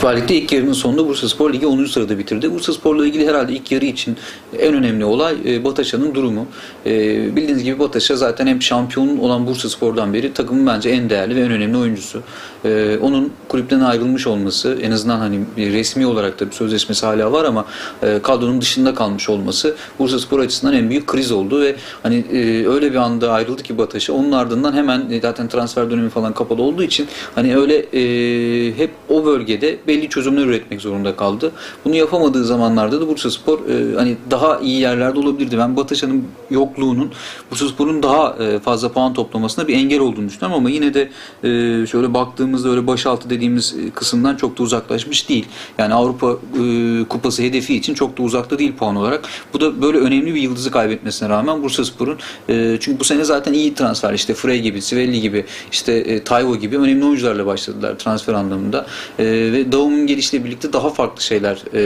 Süper Lig'de ilk yarının sonunda Bursa Spor Ligi 10. sırada bitirdi. Bursa Spor'la ilgili herhalde ilk yarı için en önemli olay e, Bataşa'nın durumu. E, bildiğiniz gibi Bataşa zaten hem şampiyon olan Bursa Spor'dan beri takımın bence en değerli ve en önemli oyuncusu. E, onun kulüpten ayrılmış olması en azından hani resmi olarak da bir sözleşmesi hala var ama e, kadronun dışında kalmış olması Bursa Spor açısından en büyük kriz oldu ve hani e, öyle bir anda ayrıldı ki Bataş'a. Onun ardından hemen e, zaten transfer dönemi falan kapalı olduğu için hani öyle e, hep o bölgede belli çözümler üretmek zorunda kaldı. Bunu yapamadığı zamanlarda da Bursa Spor e, hani daha iyi yerlerde olabilirdi. Ben Bataşa'nın yokluğunun Bursa Spor'un daha e, fazla puan toplamasına bir engel olduğunu düşünüyorum ama yine de e, şöyle baktığımızda öyle başaltı dediğimiz e, kısımdan çok da uzaklaşmış değil. Yani Avrupa e, Kupası hedefi için çok da uzakta değil puan olarak. Bu da böyle önemli bir yıldızı kaybetmesine rağmen Bursa Spor'un e, çünkü bu sene zaten iyi transfer işte Frey gibi, Sivelli gibi, işte e, Tayvo gibi önemli oyuncularla başladılar transfer anlamında. E, ve Davum'un gelişiyle birlikte daha farklı şeyler e,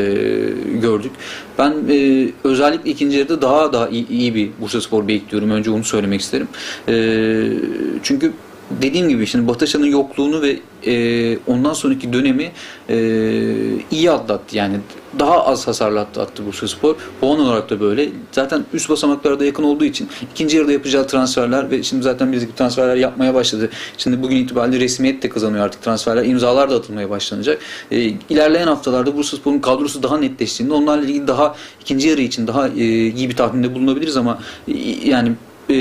gördük. Ben e, özellikle ikinci yarıda daha daha iyi, iyi bir Bursa Spor bekliyorum. Önce onu söylemek isterim. E, çünkü dediğim gibi şimdi Bataşa'nın yokluğunu ve e, ondan sonraki dönemi e, iyi atlattı. Yani daha az hasarlı atlattı Bursa Spor. Puan olarak da böyle. Zaten üst basamaklara da yakın olduğu için ikinci yarıda yapacağı transferler ve şimdi zaten biz transferler yapmaya başladı. Şimdi bugün itibariyle resmiyet de kazanıyor artık transferler. imzalar da atılmaya başlanacak. E, ilerleyen haftalarda Bursa Spor'un kadrosu daha netleştiğinde onlarla ilgili daha ikinci yarı için daha e, iyi bir tahminde bulunabiliriz ama e, yani e,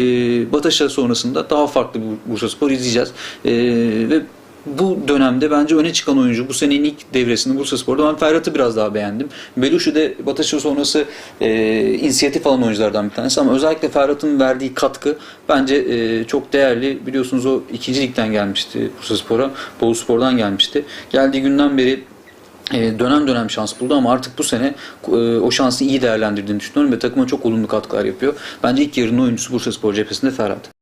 Bataşa sonrasında daha farklı bir Bursa Spor izleyeceğiz. E, ve bu dönemde bence öne çıkan oyuncu bu senenin ilk devresinde Bursa Spor'da ben Ferhat'ı biraz daha beğendim. Beluşu de Bataşa sonrası e, inisiyatif alan oyunculardan bir tanesi ama özellikle Ferhat'ın verdiği katkı bence e, çok değerli. Biliyorsunuz o ikinci ligden gelmişti Bursa Spor'a. Bolu Spor'dan gelmişti. Geldiği günden beri e, dönem dönem şans buldu ama artık bu sene e, o şansı iyi değerlendirdiğini düşünüyorum ve takıma çok olumlu katkılar yapıyor. Bence ilk yarının oyuncusu Bursa Spor cephesinde Ferhat.